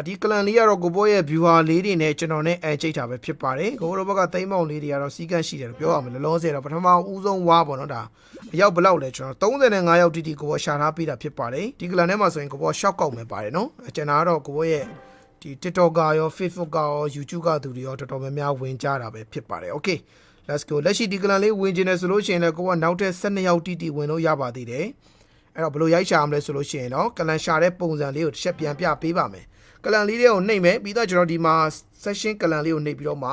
အဒီကလန်လေးကတော့ကိုဘောရဲ့ viewer လေးတွေနဲ့ကျွန်တော်နဲ့အဲချိတ်တာပဲဖြစ်ပါတယ်ကိုဘောဘက်ကသိမ်းပေါင်လေးတွေကတော့စီကန်းရှိတယ်လို့ပြောရမယ်လောလောဆယ်တော့ပထမဦးဆုံးဝါပေါ့နော်ဒါအရောက်ဘယ်လောက်လဲကျွန်တော်35ရောက်တိတိကိုဘောရှာထားပေးတာဖြစ်ပါတယ်ဒီကလန်ထဲမှာဆိုရင်ကိုဘောရှောက်ကောက်မယ်ပါတယ်နော်အကျွန်တော်ကတော့ကိုဘောရဲ့ဒီ TikTok ကရော Facebook ကရော YouTube ကသူတွေရောတော်တော်များများဝင်ကြတာပဲဖြစ်ပါတယ် okay let's go လက်ရှိဒီကလန်လေးဝင်ကျင်တယ်ဆိုလို့ရှိရင်လည်းကိုဘောနောက်ထပ်12ရောက်တိတိဝင်လို့ရပါသေးတယ်အဲ့တော့ဘယ်လိုရိုက်ရှာမလဲဆိုလို့ရှိရင်တော့ကလန်ရှာတဲ့ပုံစံလေးကိုတစ်ချက်ပြန်ပြပေးပါမယ် ကလန်လေးတွေကိုနှိပ်မယ်ပြီးတော့ကျွန်တော်ဒီမှာ session ကလန်လေးကိုနှိပ်ပြီးတော့မှ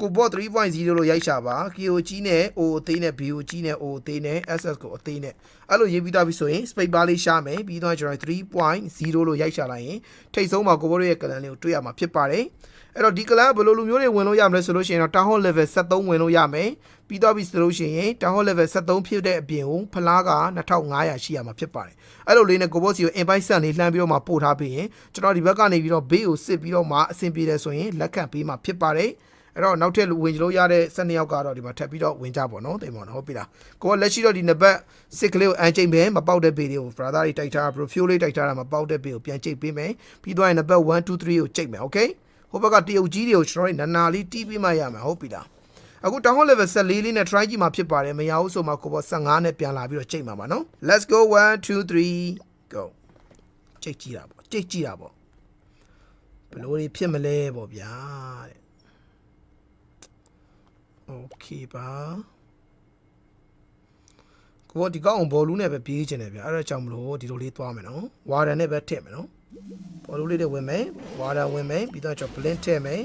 ကိုဘော့3.0လို့ရိုက်ရှာပါ KO ကြီးနဲ့ O အသေးနဲ့ BO ကြီးနဲ့ O အသေးနဲ့ SS ကိုအသေးနဲ့အဲ့လိုရေးပြီးသားပြီဆိုရင် space bar လေးရှာမယ်ပြီးတော့ကျွန်တော်3.0လို့ရိုက်ရှာလိုက်ရင်ထိတ်ဆုံးမှာကိုဘော့ရဲ့ကလန်လေးကိုတွေ့ရမှာဖြစ်ပါတယ်အဲ့တော့ဒီကလန်ကဘယ်လိုလူမျိုးတွေဝင်လို့ရမလဲဆိုလို့ရှိရင်တော့ town hall level 73ဝင်လို့ရမယ်ပြီးတော့ပြီဆိုလို့ရှိရင် town hall level 73ဖြစ်တဲ့အပြင်ကိုဖလားက2500ရှိရမှာဖြစ်ပါတယ်အဲ့လိုလေးနဲ့ကိုဘော့စီကို invite ဆက်လေးလှမ်းပြီးတော့မှပို့ထားပြီးရင်ကျွန်တော်ဒီဘက်ကနေပြီးတော့ဘေးကိုစစ်ပြီးတော့မှအဆင်ပြေတယ်ဆိုရင်လက်ခံပေးမှာဖြစ်ပါတယ် အဲ့တော့နောက်ထပ်ဝင်ကြလို့ရတဲ့12ယောက်ကတော့ဒီမှာထပ်ပြီးတော့ဝင်ကြပါတော့တိမ်ပါနော်ဟုတ်ပြီလားကိုကလက်ရှိတော့ဒီနံပါတ်6ကလေးကိုအန်ချိန်ပဲမပေါက်တဲ့ဘေးတွေကို brother တွေတိုက်ထား profile လေးတိုက်ထားတာမပေါက်တဲ့ဘေးကိုပြန်ချိန်ပေးမယ်ပြီးတော့ရင်နံပါတ်1 2 3ကိုချိန်မယ် okay ဟိုဘက်ကတရုတ်ကြီးတွေကိုကျွန်တော်တို့နာနာလေးတီးပြီးမှရမယ်ဟုတ်ပြီလားအခု town hall level 14လေးနဲ့ try ကြည့်မှာဖြစ်ပါတယ်မရဘူးဆိုမှကိုပေါ်15နဲ့ပြန်လာပြီးတော့ချိန်မှာပါနော် let's go 1 2 3 go ချိန်ကြည့်တာပေါ့ချိန်ကြည့်တာပေါ့ဘယ်လိုတွေဖြစ်မလဲပေါ့ဗျာတဲ့ okay ပါကိုဒီကောင်ဘောလုံးနဲ့ပဲပြေးချင်တယ်ဗျအဲ့ဒါကြောင့်မလို့ဒီလိုလေးသွားမယ်နော်ဝါရန်နဲ့ပဲထည့်မယ်နော်ဘောလုံးလေးတွေဝင်မယ်ဝါဒဝင်မယ်ပြီးတော့ကျွန်တော် blend ထည့်မယ်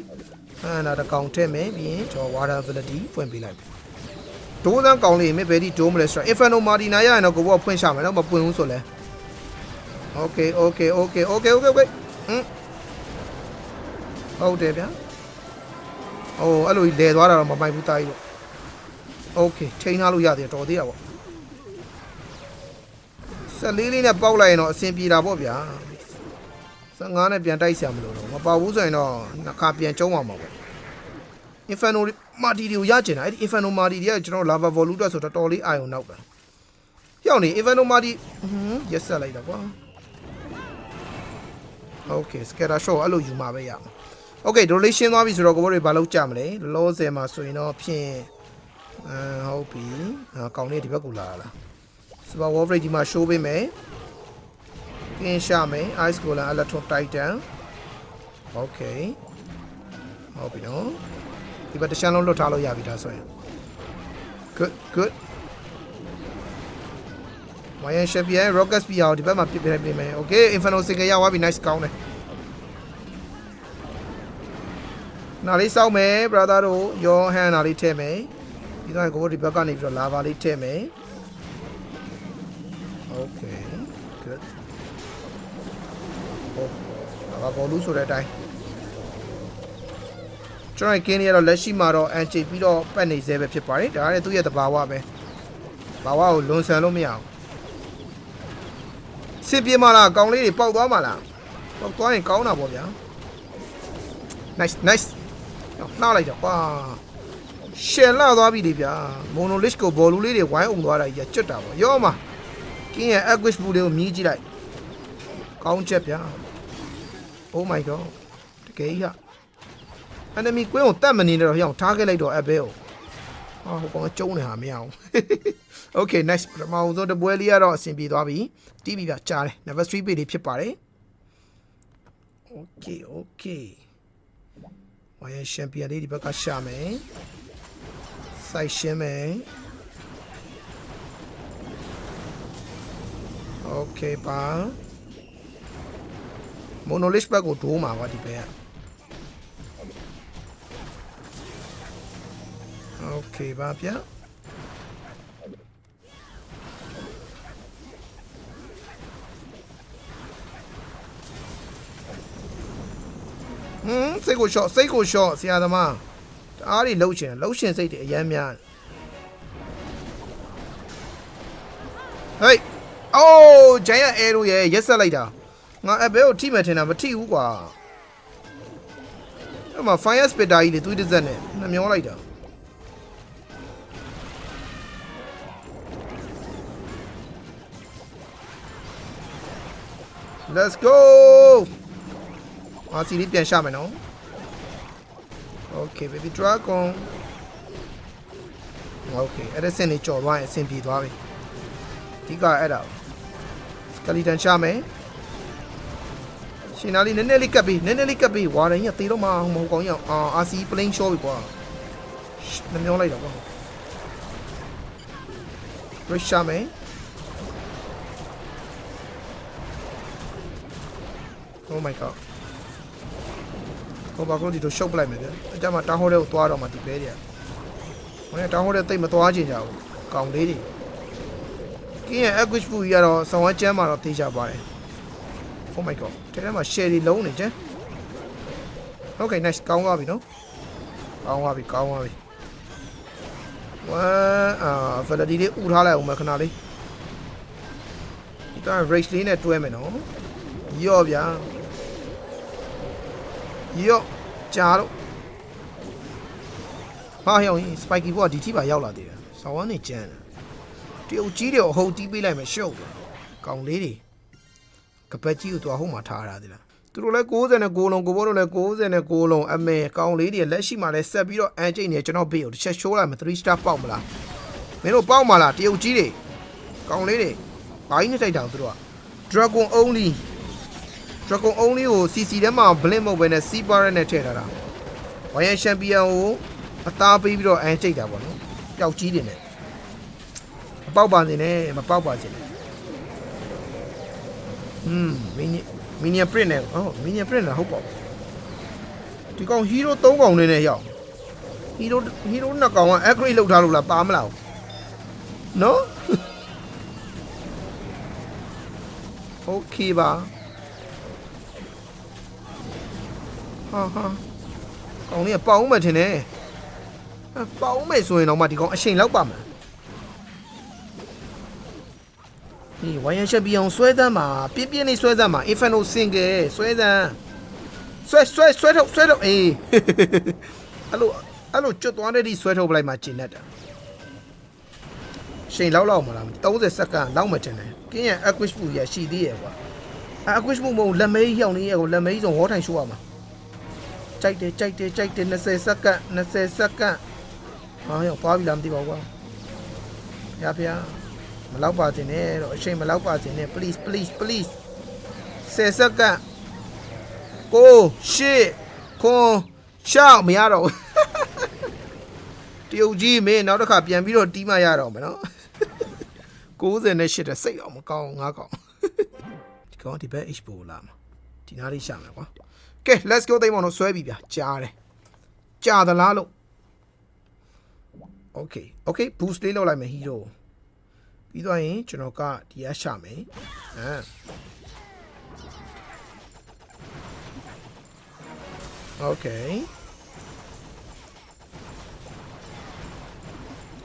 ဟန်နာတစ်ကောင်ထည့်မယ်ပြီးရင်ကျွန်တော် water ability ဖွင့်ပေးလိုက်မယ်ဒိုးစမ်းကောင်လေးမြဘယ်ဒီဒိုးမလဲဆိုတော့ inferno martina ရရင်တော့ကိုဘောကဖွင့်ရှာမယ်တော့မပွင့်ဘူးဆိုလဲ okay okay okay okay okay okay ဟမ်ဟုတ်တယ်ဗျာ အိုးအဲ့လိုလဲသွားတာတော့မပိုက်ဘူးတာကြီးတော့ okay ချိန်ထားလို့ရသေးတယ်တော်သေးတာပေါ့ဆက်လေးလေးနဲ့ပေါက်လိုက်ရင်တော့အဆင်ပြေတာပေါ့ဗျာ15နဲ့ပြန်တိုက်ဆရာမလို့တော့မပေါဘူးဆိုရင်တော့နှစ်ခါပြန်ကျုံးအောင်ပါပေါ့ Inferno Marty တွေကိုရကျင်တာအဲ့ဒီ Inferno Marty တွေကကျွန်တော် Lava Voluta ဆိုတော့တော်တော်လေးအာရုံနောက်ပဲရောက်နေ Inferno Marty ဟွန်းရက်ဆက်လိုက်တော့ကွာ Okay Scatter Shot အဲ့လိုယူမှာပဲရမှာ Okay donation သွားပြီဆိုတော့ကိုဘိုးတွေဘာလုပ်ကြမလဲလောလောဆယ်မှာဆိုရင်တော့ဖြင့်အဲဟုတ်ပြီအကောင်လေးဒီဘက်ကိုလာလာ Super Warfare ဒီမှာ show ပေးမယ်ကင်းရှာမယ် ice golem electron titan okay ဟုတ်ပြီနော်ဒီဘက်တစ်ချမ်းလုံးလွတ်ထားလို့ရပြီဒါဆိုရင် good good ဝိုင်းရှက်ပြဲ rocket spear ကိုဒီဘက်မှာပြစ်ပြပေးမယ် okay inferno single ရောက်သွားပြီ nice ကောင်းတယ် နားလေးစောက်မယ် brother တို့ your hand နားလေးထည့်မယ်ပြီးတော့ကိုဘဒီဘက်ကနေပြီးတော့ lava လေးထည့်မယ် okay good ဟုတ်ဒါကဘောလူဆိုတဲ့အတိုင်းကျွန်တော်ကင်းနေရတော့လက်ရှိမှာတော့အန်ချီပြီးတော့ပတ်နေသေးပဲဖြစ်ပါတယ်ဒါကလည်းသူ့ရဲ့တဘာဝပဲဘာဝကိုလွန်ဆန်လို့မရအောင်စစ်ပြေးမလားကောင်းလေးတွေပေါက်သွားမလားပေါက်သွားရင်ကောင်းတာပေါ့ဗျာ nice nice နှောက်လိုက်တော့ကွာရှယ်လာသွားပြီလေဗျာမိုနိုလစ်ကိုဘောလူလေးတွေဝိုင်းအောင်သွားတာကြီးကျွတ်တာပေါ့ရောမကင်းရဲ့ equish ဘူးလေးကိုမြည်ကြည့်လိုက်ကောင်းချက်ဗျာ Oh my god တကယ်ကြီးဟာ enemy ကွင်းကိုတတ်မနေတော့ဟျောင်းထားခဲ့လိုက်တော့အဘဲကိုဟာဟိုကောင်ကျုံးနေဟာမရအောင် Okay next ပထမဆုံးတပွဲလေးကတော့အဆင်ပြေသွားပြီတီးပြီဗျကြားတယ် never street page လေးဖြစ်ပါတယ် Okay okay ဝိုင်းရှင်ပီယံလေးဒီဘက်ကရှာမယ်စိုက်ရှင်းမယ် Okay ပါ monolith ဘက်ကိုဒိုးမှာပါဒီဘက်က Okay ပါဗျာ စိတ်ကိုရှော့စိတ်ကိုရှော့ဆရာသမားတအားတွေလှုပ်ရှင်လှုပ်ရှင်စိတ်တွေအယမ်းများဟေးအိုးဂျိုင်ယန်အဲရိုရဲ့ရက်ဆက်လိုက်တာငါအဘဲကိုထိမယ်ထင်တာမထိဘူးကွာအဲ့မှာ fire spitter ကြီးလေသွေးတစ်စက်နဲ့နှမျောလိုက်တာ Let's go အာစီလေးပြန်ရှာမယ်နော် Okay baby dragon Okay အဲ့ဒါစင်နေကြော်သွားရင်အဆင်ပြေသွားပြီအဓိကအဲ့ဒါ skeleton ရှာမယ်ရှင်နာလေးနည်းနည်းလေးကပ်ပြီးနည်းနည်းလေးကပ်ပြီးဝါရင်ရတေတော့မအောင်မဟုတ်ကောင်းရအောင်အာ RC plane show ပြီကွာနှမျောလိုက်တော့ကွာ Rich ရှာမယ် Oh my god ဟိုဘာလို့ဒီလိုရှုပ်ပလိုက်မယ်ဗျအကြမ်းမှာတောင်းဟိုးတဲ့ကိုသွားတော့မှဒီပဲတဲ့ဟိုကတောင်းဟိုးတဲ့တိတ်မသွားချင်ကြဘူးကောင်လေးတွေကင်းရဲ့ equish ဘူးကြီးကတော့ဆောင်းဝကျမ်းမှာတော့တေးကြပါတယ် Oh my god ထဲထဲမှာ share တွေလုံးနေကြ Okay nice ကောင်းသွားပြီနော်ကောင်းသွားပြီကောင်းသွားပြီဝမ်အာ validity လေးဥထားလိုက်အောင်မခဏလေးဒီတော့ race လေးနဲ့တွဲမယ်နော်ရော့ဗျာ ရော့ကြာတော့ဟာဟောင်းစပိုက်ကီဘောကဒီထိပါရောက်လာသေးတယ်ဆောင်းဝမ်းနေကြမ်းတယ်တရုတ်ကြီးတွေအဟုတ်တီးပေးလိုက်မယ်ရှုပ်တယ်ကောင်လေးတွေကပတ်ကြီးကိုသူအဟုတ်မှထားရတာဒီလားသူတို့လည်း69လုံးကိုဘောတို့လည်း69လုံးအမေကောင်လေးတွေလက်ရှိမှလည်းဆက်ပြီးတော့အန်ကျိတ်နေကျွန်တော်ဘေးကိုတစ်ချက်ရှိုးလိုက်မယ်3 star ပေါက်မလားမင်းတို့ပေါက်မလားတရုတ်ကြီးတွေကောင်လေးတွေဘာကြီးနဲ့တိုက်တာသူတို့က dragon only Dragon only ကို CC ထဲမှာ blink မဟုတ်ဘဲနဲ့ C bar နဲ့ထည့်ထားတာ။ဝိုင်ယန်ချန်ပီယံကိုအသားပေးပြီးတော့အန်ကျိတ်တာပေါ့နော်။ပျောက်ကြီးတွေနဲ့မပေါက်ပါစေနဲ့မပေါက်ပါစေနဲ့။ဟွန်းမင်းမင်း print နဲ့ဟောမင်း print လားဟုတ်ပါဘူး။ဒီကောင် hero 3ကောင်နဲ့နဲ့ရောက် hero hero နှစ်ကောင်က upgrade လုပ်ထားလို့လားပါမလား။နော် Okay ပါ ဟာဟာကောင်လေးကပေါအောင်မယ်ထင်တယ်အဲပေါအောင်မယ်ဆိုရင်တော့မှဒီကောင်အချိန်လောက်ပါမယ်ဒီဝိုင်ယန်ချက်ပြီးအောင်ဆွဲသမ်းမှာပြင်းပြင်းလေးဆွဲသမ်းမှာ Inferno Single ဆွဲသမ်းဆွဲဆွဲဆွဲထုတ်ဆွဲထုတ်အေးအဲ့လိုအဲ့လိုကျွတ်သွားတဲ့ဒီဆွဲထုတ်ပလိုက်မှကျင်တတ်တာချိန်လောက်လောက်မလား30စက္ကန့်လောက်မှထင်တယ်ကင်းရဲ့ Aquish ပူရရှိသေးရဲ့ကွာ Aquish ပူမဟုတ်လက်မေးရောက်နေရဲ့ကိုလက်မေးဆိုဟောထိုင်ရှိုးရမှာ ကြိုက်တယ်ကြိုက်တယ်ကြိုက်တယ်20စက္ကန့်20စက္ကန့်ဟာရောက်သွားပြီလားမသိပါဘူးကွာရဖျားမလောက်ပါတင်နဲ့တော့အချိန်မလောက်ပါတင်နဲ့ please please please 10စက္ကန့်ကိုရှေ့ခွန်ရှောက်မရတော့ဘူးတရုတ်ကြီးမင်းနောက်တစ်ခါပြန်ပြီးတော့တီးမရတော့မယ်နော်90နဲ့8တဲ့စိတ်အောင်မကောင်းငါကောင်းဒီကောင်ဒီဘက် H ပိုလာမှာဒီနားလေးရှာမယ်ကွာ ကဲ let's go တိတ်မောင်တို့ဆွဲပြီဗျာကြားတယ်ကြာသလားလို့ okay okay boost လေးလောက်လိုက်မယ် hero ပြီးတော့ရင်ကျွန်တော်ကဒီရရှာမယ်ဟမ် okay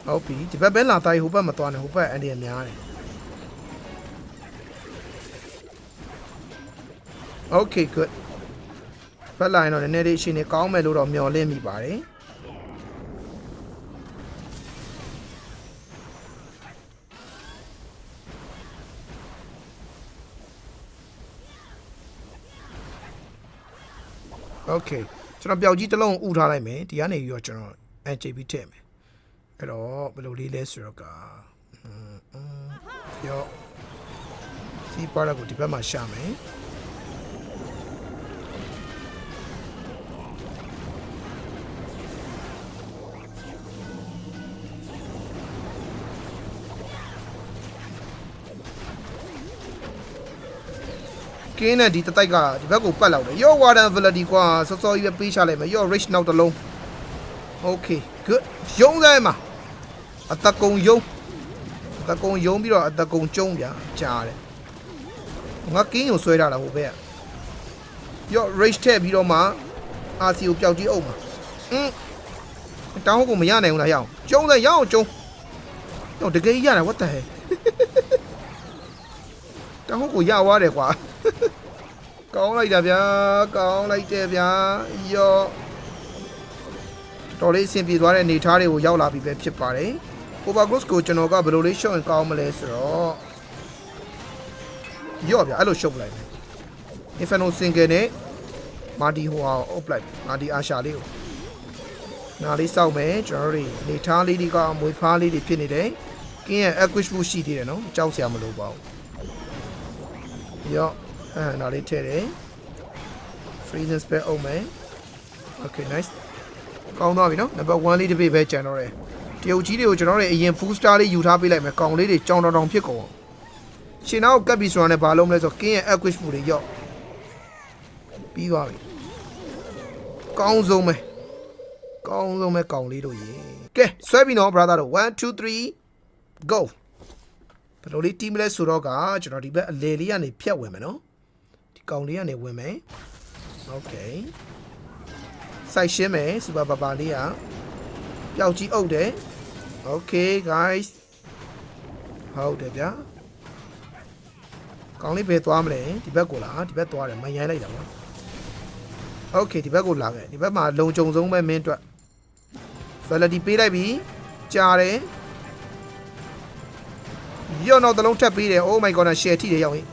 ဟုတ်ပြီဒီဘက်ပဲလာတိုင်းဟိုဘက်မသွားနဲ့ဟိုဘက်အန်ဒီရများတယ် okay good ဖက်လာရင်တော့နည်းနည်းလေးအချိန်နေကောင်းမယ်လို့တော့မျှော်လင့်မိပါတယ်โอเคကျွန်တော်ပျောက်ကြီးတစ်လုံးဥထားလိုက်မယ်ဒီကနေပြီးတော့ကျွန်တော် NJB ထည့်မယ်အဲ့တော့ဘယ်လိုလေးလဲဆိုတော့ကอืมอืมရောစီပါရကိုဒီဘက်မှာရှာမယ် ကင်းနဲ့ဒီတတိုက်ကဒီဘက်ကိုပတ်လောက်တယ်ရော့ဝါဒန်ဗလဒီကွာစောစောကြီးပဲပေးချလိုက်မယ်ရော့ rich နောက်တစ်လုံး okay good ယုံဆိုင်မှာအတကုံယုံအတကုံယုံပြီးတော့အတကုံကျုံဗျာကြားတယ်ငါကင်းကိုဆွဲထားတာဟိုဘက်ကရော့ rich ထည့်ပြီးတော့မှ RC ကိုပျောက်ကြီးအုပ်မှာอืมတောင်းဟုတ်ကိုမရနိုင်ဘူးလားရအောင်ကျုံတယ်ရအောင်ကျုံတော့တကယ်ကြီးရတယ် what the hell တောင်းဟုတ်ကိုရသွားတယ်ကွာ ကောင်းလိုက်တာဗျာကောင်းလိုက်တယ်ဗျာယောတော်လေးအဆင်ပြေသွားတဲ့အနေအထားတွေကိုရောက်လာပြီပဲဖြစ်ပါတယ် Overcross ကိုကျွန်တော်ကဘယ်လိုလေးရှုပ်ရင်ကောင်းမလဲဆိုတော့ယောဗျာအဲ့လိုရှုပ်ပလိုက်မယ် Inferno Single နဲ့မာဒီဟိုဟာအုပ်လိုက်မာဒီအာရှာလေးကိုနားလေးစောက်မယ်ကျွန်တော်တို့တွေနေထားလေးတွေကမွေဖားလေးတွေဖြစ်နေတယ်ကင်းရဲ့ equish မှုရှိသေးတယ်နော်ကြောက်စရာမလိုပါဘူးရော့ အဲနားလေးထည့်တယ် freezing spell အုပ်မယ် okay nice ကောင်းသွားပြီနော်နံပါတ်1လေးတစ်ပိပဲကျန်တော့တယ်တရုတ်ကြီးတွေကိုကျွန်တော်တို့အရင် full star လေးယူထားပေးလိုက်မယ်ကောင်လေးတွေကြောင်တောင်တောင်ဖြစ်ကုန်အောင်ရှင်နောက်ကပ်ပြီးဆိုတော့လည်းဘာလုံးမလဲဆိုကင်းရဲ့ equish မှုတွေရော့ပြီးသွားပြီကောင်းဆုံးပဲကောင်းဆုံးပဲကောင်လေးတို့ရေကဲဆွဲပြီနော် brother တို့1 2 3 go ဘယ်လိုလေး team လဲဆိုတော့ကကျွန်တော်ဒီဘက်အလေလေးကနေဖြတ်ဝင်မယ်နော်ဒီ ကောင်လေးကနေဝင်မယ် okay စိုက်ရှင်းမယ်စူပါပါပါလေးကပျောက်ကြီးအုပ်တယ် okay guys ဟုတ်တယ်ဗျာကောင်းလေးဘယ်သွားမလဲဒီဘက်ကိုလားဒီဘက်သွားတယ်မရိုင်းလိုက်တာပါ okay ဒီဘက်ကိုလာခဲ့ဒီဘက်မှာလုံကြုံဆုံးပဲမင်းအတွက် validity ပေးလိုက်ပြီကြားတယ်ရော့တော့တလုံးထပ်ပေးတယ် oh my god ရှယ်ထိတယ်ရောက်ရင်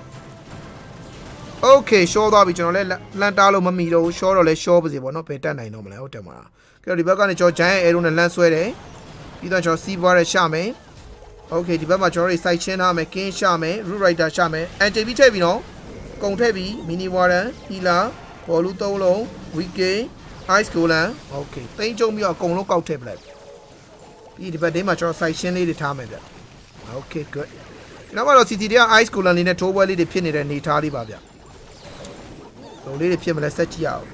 okay ရှောသွားပြီကျွန်တော်လည်းလန်တားလို့မမီတော့ဘူးရှောတော့လဲရှောပါစေပေါ့နော်ဘယ်တက်နိုင်တော့မလဲဟုတ်တယ်မလားကဲတော့ဒီဘက်ကနေကျွန်တော် giant arrow နဲ့လန့်ဆွဲတယ်ပြီးတော့ကျွန်တော် sea bar နဲ့ရှာမယ် okay ဒီဘက်မှာကျွန်တော်တို့ site ချင်းထားမယ် king ရှာမယ် root rider ရှာမယ် anti ထည့်ပြီနော်ကုံထည့်ပြီ mini warden healer ဘောလူ၃လုံး weekend ice golem okay တိန်းကျုံပြီးတော့အကုန်လုံးကောက်ထည့်ပလိုက်ပြီးဒီဘက်ဒင်းမှာကျွန်တော် site ချင်းလေးတွေထားမယ်ဗျ okay good နောက်ကတော့ CT တွေက ice golem လေးနဲ့ထိုးပွဲလေးတွေဖြစ်နေတဲ့အနေထားလေးပါဗျ လုံလေးတွေဖြစ်မလဲဆက်ကြည့်ရအောင်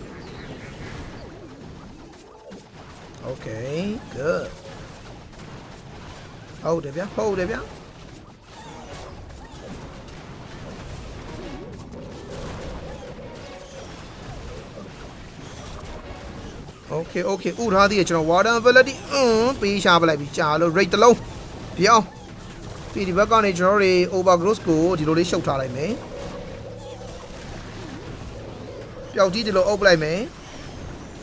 okay good ဟုတ်တယ်ဗျဟုတ်တယ်ဗျ Okay okay ဥထားသေးတယ်ကျွန်တော် Warden Ability အင်းပေးရှာပလိုက်ပြီကြာလို့ rate တစ်လုံးပြောင်းပြီးဒီဘက်ကနေကျွန်တော်တို့တွေ overgrowth ကိုဒီလိုလေးရှုပ်ထားလိုက်မယ် ပျောက်ကြီးဒီလိုအုပ်ပလိုက်မယ်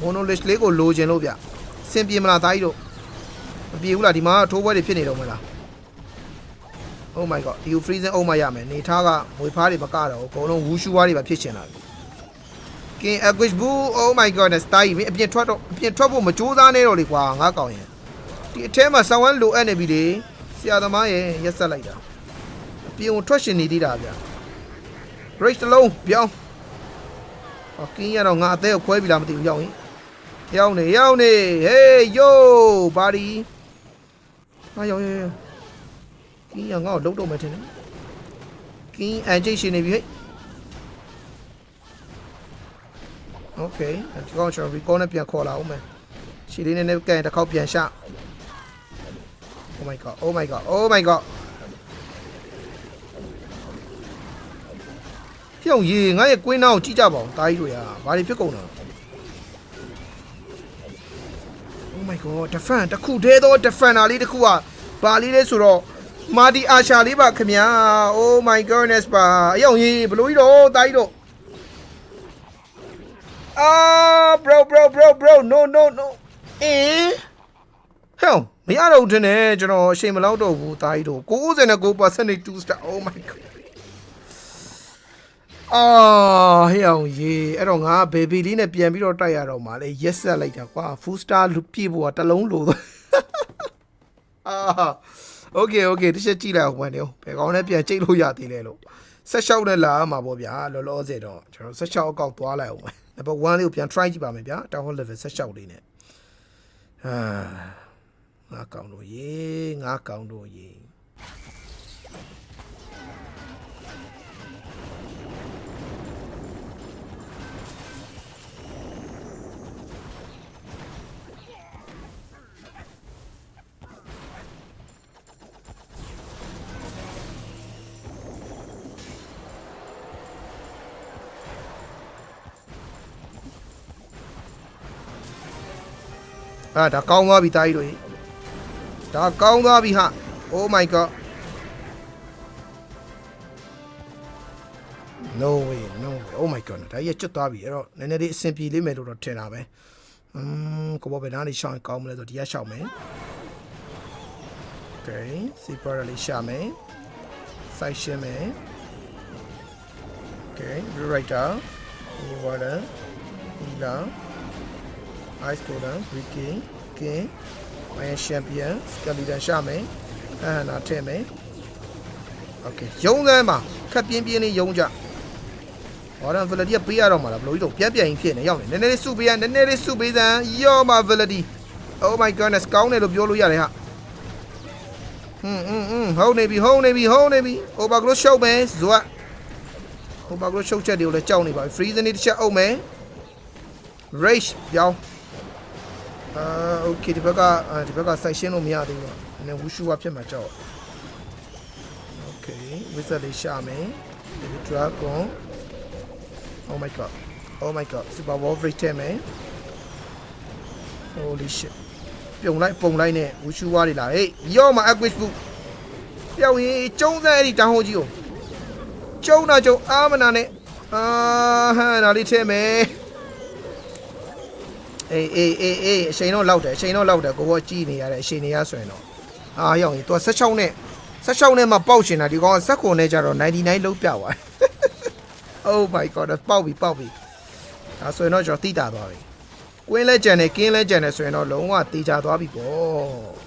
monolith လေးကိုလိုချင်လို့ဗျစင်ပြေမလားသားကြီးတို့မပြေဘူးလားဒီမှာထိုးပွဲတွေဖြစ်နေတော့မလား Oh my god ဒီ freezing အုပ်မရမယ်နေထားကမွေဖားတွေမကတော့အကုန်လုံးဝူရှူဝါးတွေပါဖြစ်ချင်တာပြီကင် average boo oh my goodness တာကြီးအပြင်ထွက်တော့အပြင်ထွက်ဖို့မကြိုးစားနေတော့လေကွာငါကောင်ရင်ဒီအထဲမှာဆောင်းဝမ်းလိုအပ်နေပြီလေဆရာသမားရဲ့ရက်ဆက်လိုက်တာအပြင်ကိုထွက်ရှင်နေသေးတာဗျ rate တစ်လုံးပြောင်းဟော ကင်းရတော့ငါအသေးကိုခွဲပြီလားမသိဘူးရောက်ရင်ရောက်နေရောက်နေဟေးယိုးဘာဒီငါရောက်ရင်ကင်းရငါ့ကိုလုတ်တော့မယ်ထင်တယ်ကင်းအန်ကျိတ်ရှင်နေပြီဟဲ့ Okay ဒီကောင်ကျွန်တော် recall နဲ့ပြန်ခေါ်လာအောင်မယ်ရှည်လေးနဲ့နဲ့ကန်တစ်ခေါက်ပြန်ရှ Oh my god Oh my god Oh my god ပြောင်းရေငါရဲ့ကွင်းနာကိုကြည့်ကြပါဦးတားကြီးတွေကဘာတွေဖြစ်ကုန်တာ Oh my god defend တခုတည်းသော defender လေးတစ်ခုကဘာလေးလဲဆိုတော့မာဒီအာရှာလေးပါခင်ဗျာ Oh my goodness ပါအယောင်ကြီးဘလို့ကြီးတော့တားကြီးတော့အာ bro bro bro bro no no no အင်းဟဲ့မရတော့ဘူးထင်တယ်ကျွန်တော်အချိန်မလောက်တော့ဘူးတားကြီးတော့99% 2 star Oh my god အာဟဲ့အောင်ရေအဲ့တော့ငါဘေဘီလေးနဲ့ပြန်ပြီးတော့တိုက်ရတော့မှလေရက်ဆက်လိုက်တာကွာ full star လူပြည့်ဖို့ကတစ်လုံးလို့သွားအာ okay okay တစ်ချက်ကြည့်လိုက်အောင်ဝင်နေဘယ်ကောင်နဲ့ပြန်ကြိတ်လို့ရသေးလဲလို့ဆက်လျှောက်နဲ့လာမှာပေါ့ဗျာလောလောဆယ်တော့ကျွန်တော်ဆက်လျှောက်အကောက်သွားလိုက်အောင်မယ် number 1လေးကိုပြန် try ကြည့်ပါမယ်ဗျာ town hall level ဆက်လျှောက်လေးနဲ့ဟာငါကောင်းလို့ရေငါကောင်းလို့ရေ အာဒါကောင်းသွားပြီတာကြီးတို့ရေဒါကောင်းသွားပြီဟာ Oh my god No way no way Oh my god ဒါကြီးကျွတ်သွားပြီအဲ့တော့နည်းနည်းလေးအဆင်ပြေလိမ့်မယ်လို့တော့ထင်တာပဲอืมကိုဘောဘယ်နားလေးရှောင်းရင်ကောင်းမလဲဆိုဒီကရှောင်းမယ် Okay စီပါရလေးရှာမယ် site ရှင်းမယ် Okay rewriter new order Hila ice golden green king king mayan champion skeleton ရှာမယ်အဟနာထည့်မယ် okay ရုံးလမ်းမှာခက်ပြင်းပြင်းလေးရုံးကြအော်ရန်ဗလဒီကပေးရတော့မှာလားဘလို့ဒီတော့ပြန်ပြန်ရင်ဖြစ်နေရောက်နေနည်းနည်းလေးစုပေးရနည်းနည်းလေးစုပေးစမ်းယောမဗလဒီ oh my goodness ကောင်းတယ်လို့ပြောလို့ရတယ်ဟာဟွန်းဟွန်းဟွန်းဟုတ်နေပြီဟုတ်နေပြီဟုတ်နေပြီ overglow ရှုပ်မယ်ဇွတ် overglow ရှုပ်ချက်တွေကိုလည်းကြောက်နေပါပြီ freeze နေတစ်ချက်အုပ်မယ် rage ပြောင်း အာ okay ဒီဘက်ကအာဒီဘက်က site ရှင်းလို့မရသေးဘူး။နည်းဝူရှူဝဖြစ်မှာကြောက် okay wizard လေးရှာမယ် dragon oh my god oh my god super wall break ထဲမယ် holy shit ပြုံလိုက်ပုံလိုက်နဲ့ဝူရှူဝါတွေလာဟေးရော့မှာ equip book ပျောက်ရင်ကျုံးစဲအဲ့ဒီတောင်ဟိုကြီးကိုကျုံးတာကျုံးအာမနာနဲ့အာဟန်ဒါလေးထဲမယ် အေးအေးအေးအေးအချိန်တော့လောက်တယ်အချိန်တော့လောက်တယ်ကိုဘောကြည်နေရတဲ့အချိန်နေရဆိုရင်တော့အာရောက်ရင် तू 16နဲ့16နဲ့မှပေါက်ချင်တာဒီကောင်က16နဲ့ကြတော့99လုံးပြသွားတယ် Oh my god ပေါက်ပြီပေါက်ပြီဒါဆိုရင်တော့ကျွန်တော်တိတာသွားပြီကွင်းလဲကြံတယ်ကင်းလဲကြံတယ်ဆိုရင်တော့လုံးဝတေချာသွားပြီပေါ့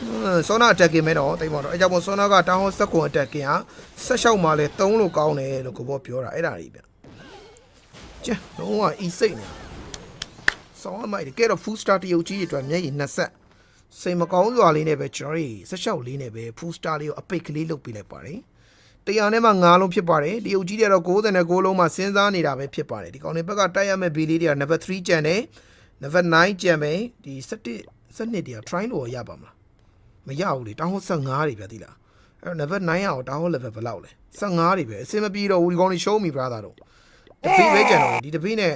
ဟမ်ဆောနာအတက်ကင်မဲတော့တိတ်မောတော့အဲကြောင့်မို့ဆောနာကတောင်းဟောစက်ကွန်အတက်ကင်ကဆက်လျှောက်မှလဲ3လို့ကောင်းတယ်လို့ကိုဘောပြောတာအဲ့ဒါကြီးဗျကျန်လုံးဝအီစိတ်နေ ဆောင်းမိုက်တကယ်တော့ full star တရုတ်ကြီးတွေအတွက်မျက်ရည်နှစ်ဆက်စိတ်မကောင်းစွာလေးနဲ့ပဲကျွန်တော်တို့ဆက်လျှောက်လေးနဲ့ပဲ full star လေးကိုအပိတ်ကလေးလုပ်ပေးလိုက်ပါတယ်တရားနဲ့မှ9လုံးဖြစ်ပါတယ်တရုတ်ကြီးတွေကတော့96လုံးမှစဉ်းစားနေတာပဲဖြစ်ပါတယ်ဒီကောင်တွေဘက်ကတိုက်ရမယ့်ဘီလေးတွေက number 3ကျန်တယ် number 9ကျန်မယ်ဒီ17 17တွေက try လို့ရပါမလားမရဘူးလေတောင်းဟုတ်15တွေပဲသိလားအဲ့တော့ number 9ရအောင်တောင်းဟုတ် level ဘယ်လောက်လဲ15တွေပဲအစင်မပြေတော့ဘူးဒီကောင်တွေ show me brother တော့တပိပဲကျန်တော့ဒီတပိနဲ့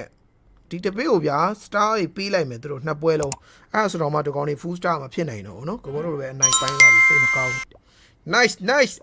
ဒီတပိကိုဗျာ star ကြီးပေးလိုက်မယ်သူတို့နှစ်ပွဲလုံးအဲ့ဒါဆိုတော့မှဒီကောင်တွေ full star မဖြစ်နိုင်တော့ဘူးเนาะကိုဘောတို့လည်းပဲအနိုင်ပိုင်းသွားပြီစိတ်မကောင်းဘူး nice nice